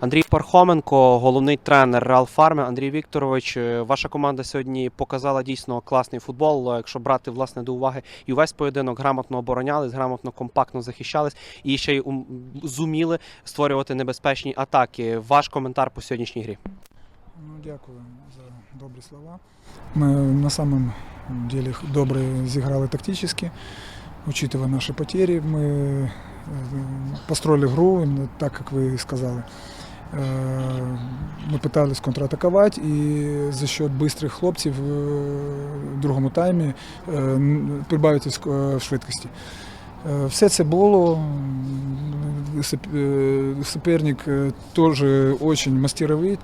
Андрій Пархоменко, головний тренер Реал Фарми. Андрій Вікторович, е, ваша команда сьогодні показала дійсно класний футбол. Е, Якщо брати власне до уваги, і увесь поєдинок грамотно оборонялись, грамотно компактно захищались і ще й ум- зуміли створювати небезпечні атаки. Ваш коментар по сьогоднішній грі. Ну, дякую за добрі слова. Ми на самом деле добре зіграли тактично, учитывая наші потери. Ми е, построили гру именно так, как вы сказали. Е, Ми пытались контратакувати і за счет быстрых хлопців е, в другому таймі е, н- прибавити в ск- в швидкості. Е, Все це було. М, суп- е, Суперник е, теж дуже мастеровий.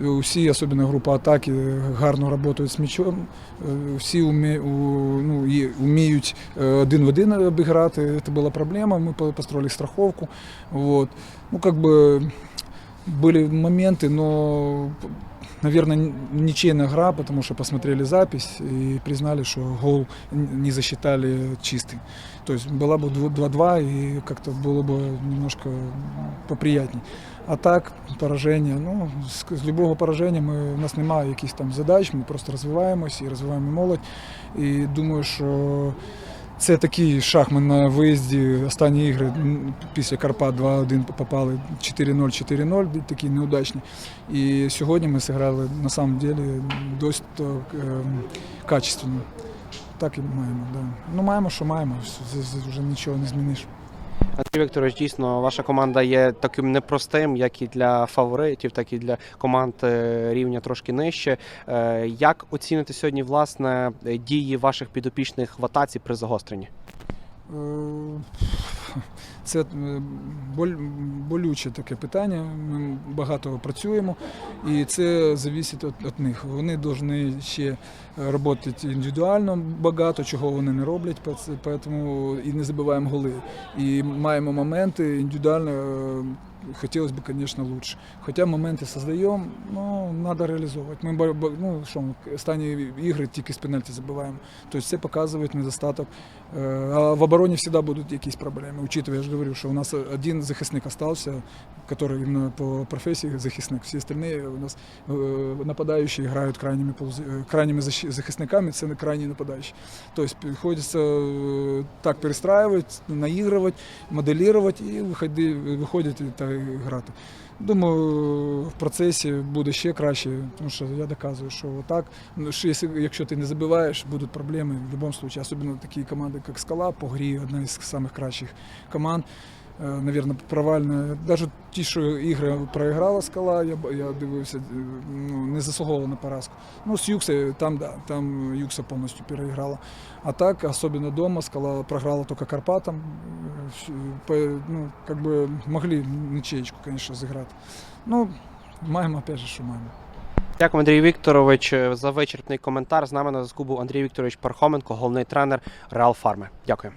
Всі, особливо група атаки, гарно працюють з м'ячом. Е, Всі умі- у- ну, і вміють е, один в один обіграти. Це була проблема. Ми по- построили страховку. Вот. Ну, как бы были моменты, но, наверное, ничейная игра, потому что посмотрели запись и признали, что гол не засчитали чистый. То есть была бы 2-2 и как-то было бы немножко поприятней. А так, пораження, ну, з, з любого пораження ми, у нас немає якихось там задач, ми просто розвиваємось і розвиваємо молодь. І думаю, що це такий шах. Ми на виїзді останні ігри після Карпат 2-1 попали 4-0, 4-0, такі неудачні. І сьогодні ми зіграли на самом деле досить е, качественно. Так і маємо, да. Ну маємо, що маємо. Вже нічого не зміниш. Андрій Вікторович, дійсно, ваша команда є таким непростим, як і для фаворитів, так і для команд е, рівня трошки нижче. Е, Як оцінити сьогодні власне дії ваших підопічних в атаці при загостренні? Е, Це е, болюче таке питання. Ми багато працюємо, і це залежить від, них. Вони повинні ще працювати індивідуально багато, чого вони не роблять, тому і не забиваємо голи. І маємо моменти індивідуально. Е, Хотілося б, звісно, лучше. Создаємо, ну, треба реалізовувати. Ми ба- ба- ну, що, останні ігри тільки з пенальті забиваємо. Тобто це показує недостаток. Е, А в обороні завжди будуть якісь проблеми. Учитывая, я ж говорю, що у нас один захисник остався, який іменно по професії захисник. Всі остальні у нас е, нападаючі грають крайніми, е, крайніми захисниками, це не крайні нападаючі. Тобто приходиться е, так перестраювати, наігрувати, моделювати і виходи, виходити та грати. Думаю, в процесі буде ще краще, тому що я доказую, що отак, ну, якщо, ти не забиваєш, будуть проблеми в будь-якому випадку. Особливо такі команди, як Скала, по грі, одна із самих кращих команд. Е, Навірно, провальна. Навіть ті, що ігри проіграла скала, я, я дивився, е, ну, не заслуговувала на поразку. Ну, з Юкса, там, да, там Юкса повністю переіграла. А так, особливо вдома, скала програла тільки Карпатам. Ну, как бы могли ничеечку, конечно, зіграти. Ну, маємо, опять же, що маємо. Дякую, Андрій Вікторович, за вичерпний коментар. З нами на зв'язку був Андрій Вікторович Пархоменко, головний тренер Реал Фарми. Дякую.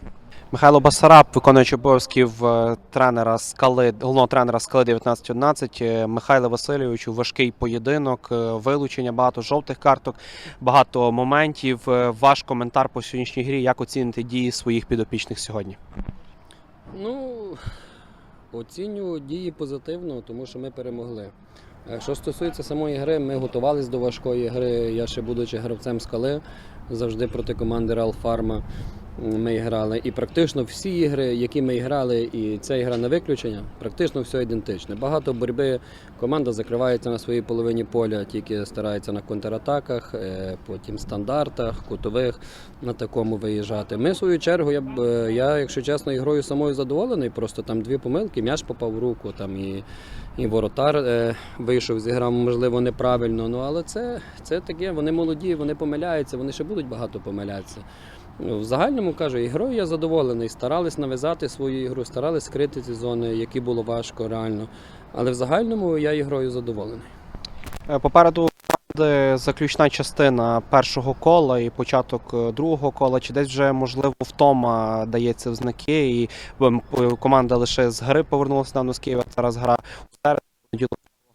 Михайло Басараб, виконуючий обов'язків е, тренера скали, головного тренера скали 1911. Е, Михайло Васильовичу, важкий поєдинок, е, вилучення, багато жовтих карток, багато моментів. Ваш коментар по сьогоднішній грі, як оціните дії своїх підопічних сьогодні? Ну, оцінюю дії позитивно, тому що ми перемогли. Е, Що стосується самої гри, ми готувалися до важкої гри. Я ще будучи гравцем скали, завжди проти команди Ралфарма. Pharma ми грали. І практично всі ігри, які ми грали, і ця ігра на виключення, практично все ідентичне. Багато боротьби, команда закривається на своїй половині поля, тільки старається на контратаках, е, потім стандартах, кутових на такому виїжджати. Ми, в свою чергу, я, б, е, я якщо чесно, ігрою самою задоволений, просто там дві помилки, м'яч попав в руку, там і, і воротар е, вийшов, зіграв, можливо, неправильно. Ну, але це, це таке, вони молоді, вони помиляються, вони ще будуть багато помилятися. Ну, В загальному кажу, ігрою я задоволений. Старались нав'язати свою ігру, старались скрити ці зони, які було важко реально. Але в загальному я ігрою задоволений. Е, Попереду заключна частина першого кола і початок е, другого кола. Чи десь вже можливо втома дається в знаки, і ем, команда лише з гри повернулася давно з Києва. Зараз гра у середу,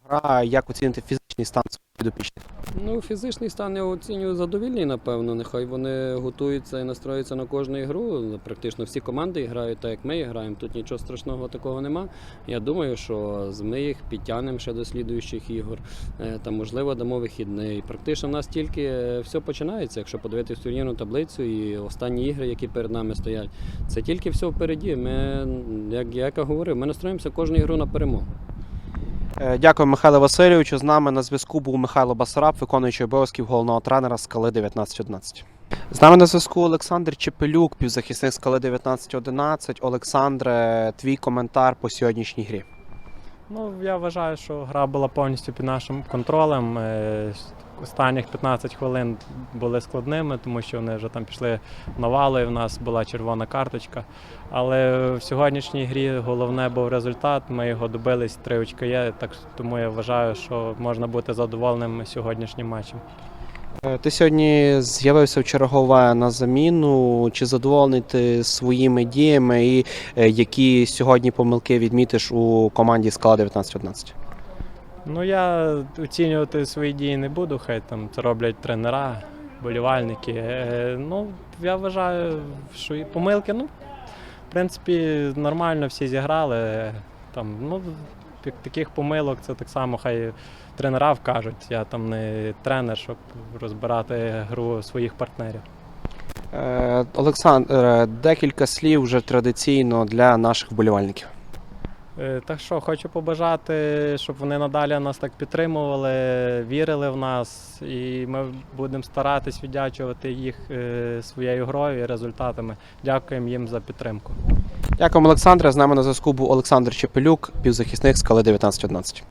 гра. Як оцінити фізичне фізичний стан підопічних? Ну, фізичний стан я оцінюю задовільний, напевно. Нехай вони готуються і настроюються на кожну ігру. Практично всі команди грають так, як ми граємо. Тут нічого страшного такого нема. Я думаю, що ми їх підтягнемо ще до слідуючих ігор. Е, Та можливо дамо вихідний. Практично в нас тільки е, все починається. Якщо подивитися турнірну таблицю і останні ігри, які перед нами стоять, це тільки все впереді. Ми, як я говорив, ми настроїмося кожну ігру на перемогу. Е, Дякую, Михайло Васильовичу. З нами на зв'язку був Михайло Басараб, виконуючий обов'язків головного тренера скали 1911. З нами на зв'язку Олександр Чепелюк, півзахисник скали 1911. Олександре, твій коментар по сьогоднішній грі. Ну, я вважаю, що гра була повністю під нашим контролем. Е, Останніх 15 хвилин були складними, тому що вони вже там пішли навали, і в нас була червона карточка. Але в сьогоднішній грі головне був результат. Ми його добились, три очки є, так тому я вважаю, що можна бути задоволеним сьогоднішнім матчем. Е, Ти сьогодні з'явився в чергове на заміну. Чи задоволений ти своїми діями і е, які сьогодні помилки відмітиш у команді скала 1911? Ну, я оцінювати свої дії не буду, хай там це роблять тренера, болівальники. Е, Ну, я вважаю, що помилки, ну, в принципі, нормально всі зіграли. Там, ну, таких помилок це так само хай тренера вкажуть. Я там не тренер, щоб розбирати гру своїх партнерів. Е, Олександр, декілька слів вже традиційно для наших вболівальників. Е, Так що хочу побажати, щоб вони надалі нас так підтримували, вірили в нас, і ми будемо старатись віддячувати їх е, своєю грою і результатами. Дякуємо їм за підтримку. Дякую, Олександре. З нами на зв'язку був Олександр Чепелюк, півзахисник скали 1911.